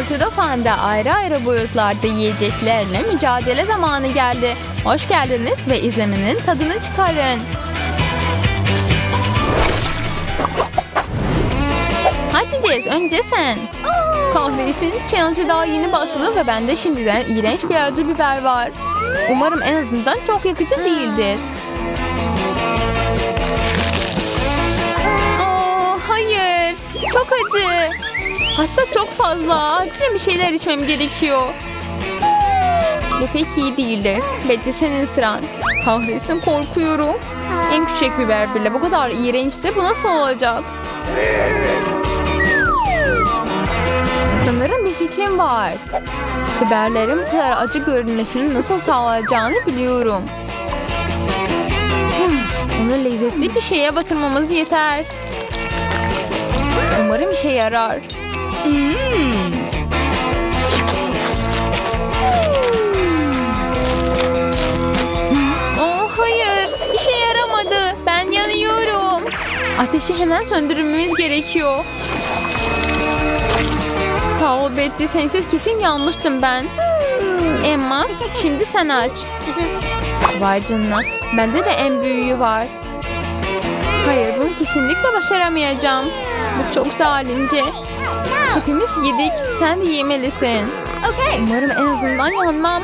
Yumurtada Fanda ayrı ayrı boyutlarda yiyeceklerle mücadele zamanı geldi. Hoş geldiniz ve izlemenin tadını çıkarın. Hadi Jess önce sen. Kahretsin challenge daha yeni başladı ve bende şimdiden iğrenç bir acı biber var. Umarım en azından çok yakıcı değildir. Oo, hayır. Çok acı. Hatta çok fazla. Acilen bir şeyler içmem gerekiyor. Bu pek iyi değildir. Betty senin sıran. Kahretsin korkuyorum. En küçük biber bile bu kadar iğrençse bu nasıl olacak? Sanırım bir fikrim var. Biberlerin bu kadar acı görünmesini nasıl sağlayacağını biliyorum. Onu lezzetli bir şeye batırmamız yeter. Umarım işe yarar. Oh hayır, işe yaramadı. Ben yanıyorum. Ateşi hemen söndürmemiz gerekiyor. Sağ ol Betty, sensiz kesin yanmıştım ben. Emma, şimdi sen aç. Vay canına, bende de en büyüğü var. Hayır, bunu kesinlikle başaramayacağım. Bu çok zalimce. Hepimiz yedik, sen de yemelisin. Umarım en azından yanmam.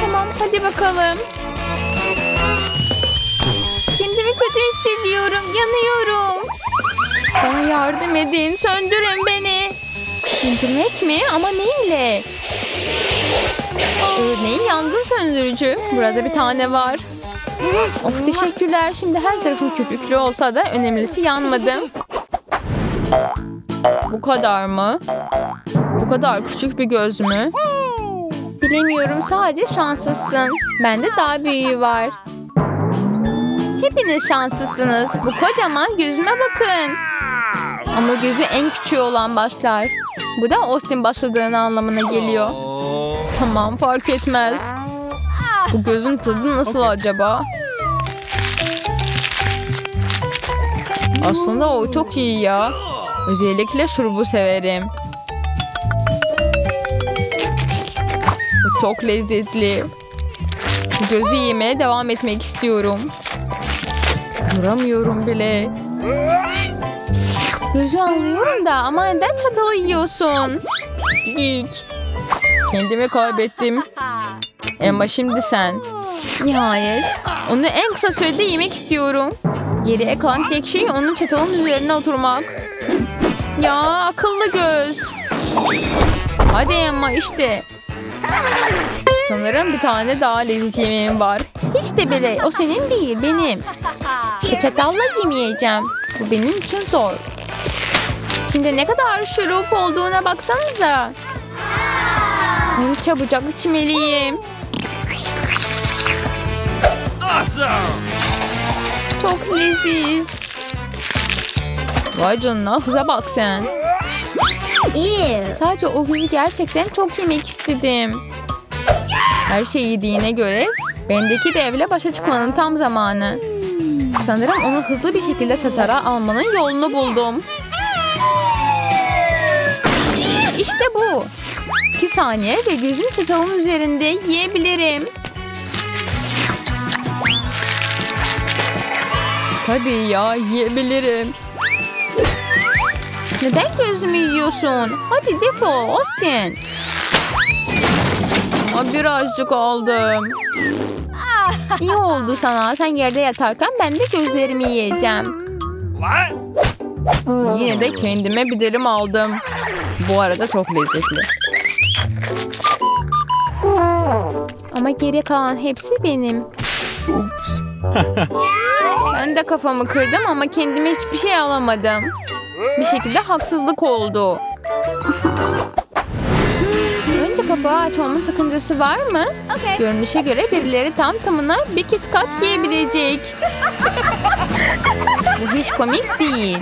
Tamam, hadi bakalım. Kendimi kötü hissediyorum, yanıyorum. Bana yardım edin, söndürün beni. Söndürmek mi? Ama neyle? Örneğin yangın söndürücü. Burada bir tane var. Of teşekkürler. Şimdi her tarafım köpüklü olsa da önemlisi yanmadı. Bu kadar mı? Bu kadar küçük bir göz mü? Bilemiyorum sadece şanslısın. Bende daha büyüğü var. Hepiniz şanslısınız. Bu kocaman gözüme bakın. Ama gözü en küçüğü olan başlar. Bu da Austin başladığını anlamına geliyor. Tamam fark etmez. Bu gözün tadı nasıl acaba? Aslında o çok iyi ya. Özellikle şurubu severim. Çok lezzetli. Gözü yemeye devam etmek istiyorum. Duramıyorum bile. Gözü anlıyorum da ama neden çatalı yiyorsun? Pislik. Kendimi kaybettim. Emma şimdi sen. Nihayet. Onu en kısa sürede yemek istiyorum. Geriye kalan tek şey onun çatalın üzerine oturmak. Ya akıllı göz. Hadi Emma işte. Sanırım bir tane daha leziz yemeğim var. Hiç de bile o senin değil benim. Ve çatalla yemeyeceğim. Bu benim için zor. İçinde ne kadar şurup olduğuna baksanıza. Onu çabucak içmeliyim. Awesome! Çok leziz. Vay canına hıza bak sen. Sadece o günü gerçekten çok yemek istedim. Her şey yediğine göre bendeki devle başa çıkmanın tam zamanı. Sanırım onu hızlı bir şekilde çatara almanın yolunu buldum. İşte bu. 2 saniye ve gözüm çatalın üzerinde yiyebilirim. Tabii ya yiyebilirim. Neden gözümü yiyorsun? Hadi defol Austin. Birazcık aldım. İyi oldu sana. Sen yerde yatarken ben de gözlerimi yiyeceğim. Yine de kendime bir dilim aldım. Bu arada çok lezzetli. Ama geri kalan hepsi benim. ben de kafamı kırdım ama kendime hiçbir şey alamadım. Bir şekilde haksızlık oldu. Önce kapağı açmamın sakıncası var mı? Görünüşe göre birileri tam tamına bir kit kat yiyebilecek. Bu hiç komik değil.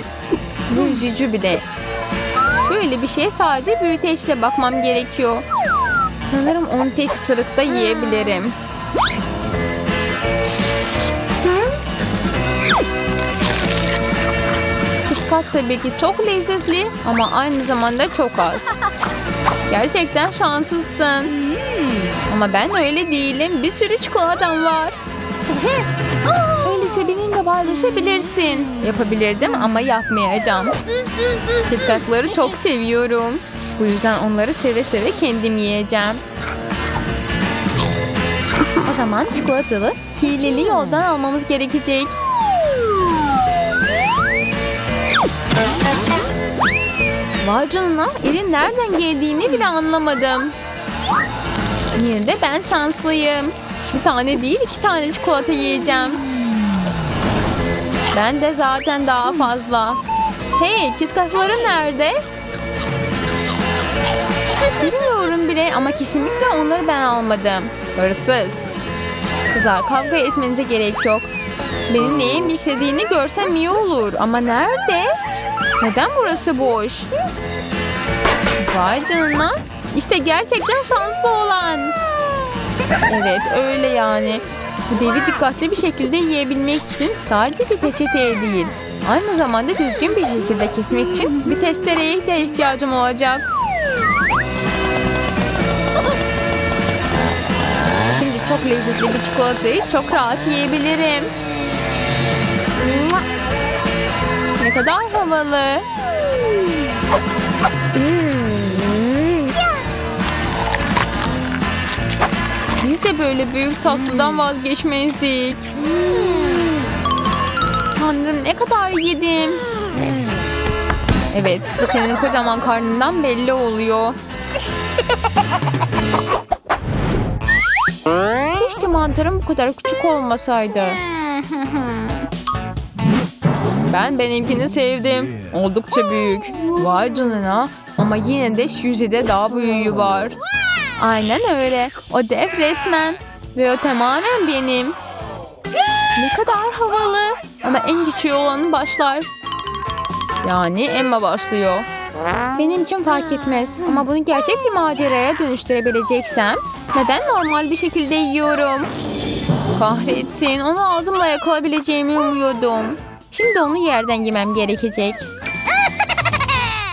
Bu üzücü bile. Böyle bir şeye sadece büyüteçle bakmam gerekiyor. Sanırım onu tek ısırıkta yiyebilirim. KitKat tabii ki çok lezzetli ama aynı zamanda çok az. Gerçekten şanslısın. Ama ben öyle değilim. Bir sürü çikolatam var. Öyleyse benimle paylaşabilirsin. Yapabilirdim ama yapmayacağım. KitKat'ları çok seviyorum. Bu yüzden onları seve seve kendim yiyeceğim. O zaman çikolatalı hileli yoldan almamız gerekecek. Vay canına elin nereden geldiğini bile anlamadım. Yine de ben şanslıyım. Bir tane değil iki tane çikolata yiyeceğim. Ben de zaten daha fazla. Hey kitkatlarım nerede? Bilmiyorum bile ama kesinlikle onları ben almadım. Hırsız. Kızlar kavga etmenize gerek yok. Benim neyin beklediğini görsem iyi olur. Ama nerede? Neden burası boş? Vay canına. İşte gerçekten şanslı olan. Evet öyle yani. Bu devi dikkatli bir şekilde yiyebilmek için sadece bir peçeteye değil. Aynı zamanda düzgün bir şekilde kesmek için bir testereye de ihtiyacım olacak. Şimdi çok lezzetli bir çikolatayı çok rahat yiyebilirim. Ne kadar havalı. Biz de böyle büyük tatlıdan vazgeçmezdik. Tanrım ne kadar yedim. Evet, bu senin kocaman karnından belli oluyor. Keşke mantarım bu kadar küçük olmasaydı. Ben benimkini sevdim. Oldukça büyük. Vay canına. Ama yine de yüzede daha büyüğü var. Aynen öyle. O dev resmen. Ve o tamamen benim. Ne kadar havalı. Ama en küçüğü olanı başlar. Yani Emma başlıyor. Benim için fark etmez. Ama bunu gerçek bir maceraya dönüştürebileceksem neden normal bir şekilde yiyorum? Kahretsin. Onu ağzımla yakalayabileceğimi umuyordum. Şimdi onu yerden yemem gerekecek.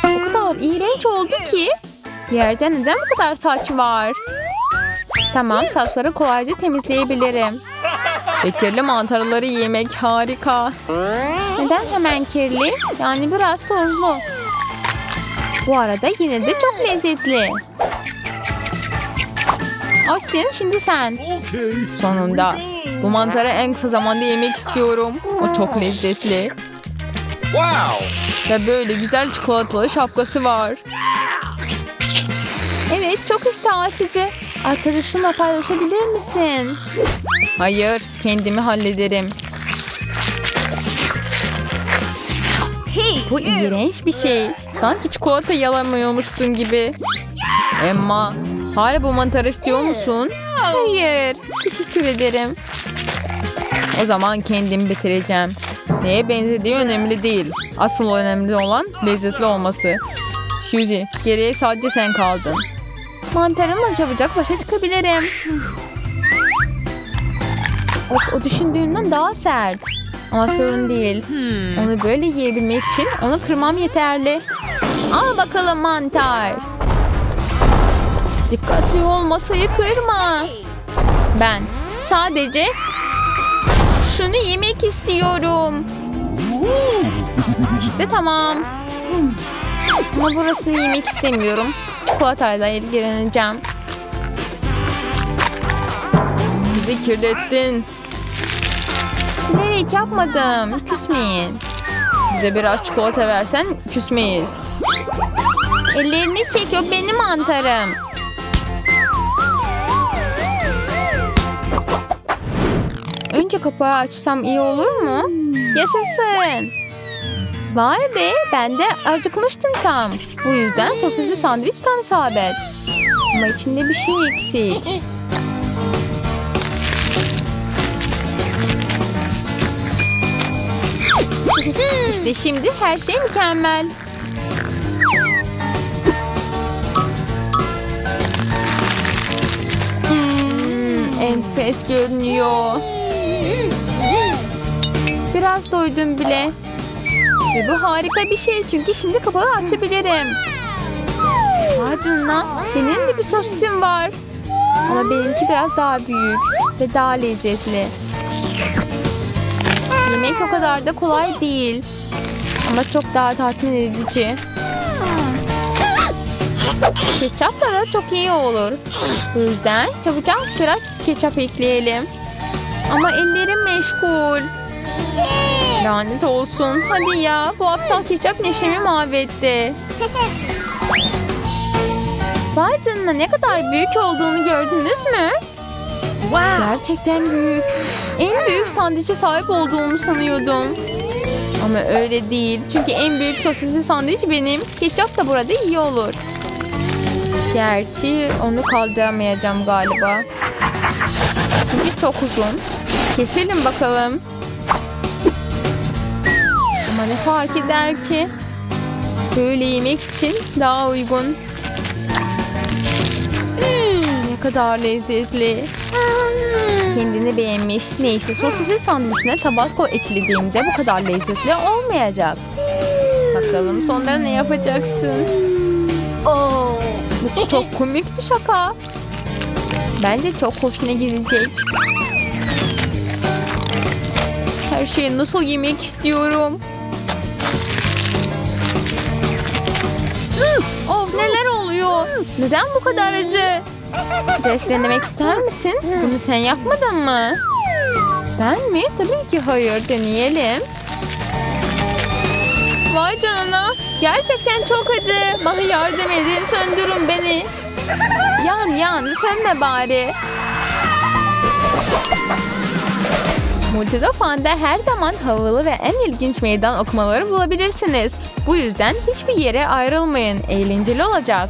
O kadar iğrenç oldu ki. Yerde neden bu kadar saç var? Tamam saçları kolayca temizleyebilirim. Ve kirli mantarları yemek harika. Neden hemen kirli? Yani biraz tozlu. Bu arada yine de çok lezzetli. Austin şimdi sen. Sonunda. Bu mantarı en kısa zamanda yemek istiyorum. O çok lezzetli. Wow. Ve böyle güzel çikolatalı şapkası var. Evet çok iştah açıcı. Arkadaşınla paylaşabilir misin? Hayır kendimi hallederim. Bu iğrenç bir şey. Sanki çikolata yalamıyormuşsun gibi. Emma hala bu mantarı istiyor musun? Hayır. Teşekkür ederim. O zaman kendim bitireceğim. Neye benzediği önemli değil. Asıl önemli olan lezzetli olması. Suzy, geriye sadece sen kaldın. Mantarımla çabucak başa çıkabilirim. Of, o düşündüğünden daha sert. Ama sorun değil. Onu böyle yiyebilmek için onu kırmam yeterli. Al bakalım mantar. Dikkatli ol masayı kırma. Ben sadece şunu yemek istiyorum. İşte tamam. Ama burasını yemek istemiyorum. Çikolatayla ilgileneceğim. Bizi kirlettin. Bilerek yapmadım. Küsmeyin. Bize biraz çikolata versen küsmeyiz. Ellerini çekiyor benim mantarım. Önce kapağı açsam iyi olur mu? Yaşasın. Vay be ben de acıkmıştım tam. Bu yüzden sosisli sandviç tam isabet. Ama içinde bir şey eksik. İşte şimdi her şey mükemmel. Hmm, enfes görünüyor. Biraz doydum bile. Ve bu harika bir şey çünkü şimdi kapağı açabilirim. Vay canına benim de bir sosisim var. Ama benimki biraz daha büyük ve daha lezzetli. Yemek o kadar da kolay değil. Ama çok daha tatmin edici. Ketçapla da çok iyi olur. Bu yüzden çabucak biraz ketçap ekleyelim. Ama ellerim meşgul. Lanet olsun. Hadi ya bu aptal ketçap neşemi mahvetti. Vay canına ne kadar büyük olduğunu gördünüz mü? Gerçekten büyük. En büyük sandviçe sahip olduğumu sanıyordum. Ama öyle değil. Çünkü en büyük sosisli sandviç benim. Ketçap da burada iyi olur. Gerçi onu kaldıramayacağım galiba. Çünkü çok uzun. Keselim bakalım. Ne fark eder ki? Böyle yemek için daha uygun. Hmm, ne kadar lezzetli. Kendini beğenmiş. Neyse sosisli sandviçine tabasco eklediğimde bu kadar lezzetli olmayacak. Bakalım sonra ne yapacaksın? Bu çok komik bir şaka. Bence çok hoşuna gidecek. Her şeyi nasıl yemek istiyorum. Of neler oluyor? Neden bu kadar acı? Test ister misin? Bunu sen yapmadın mı? Ben mi? Tabii ki hayır. Deneyelim. Vay canına. Gerçekten çok acı. Bana yardım edin. Söndürün beni. Yan yan. Sönme bari. Fan'da her zaman havalı ve en ilginç meydan okumaları bulabilirsiniz. Bu yüzden hiçbir yere ayrılmayın. Eğlenceli olacak.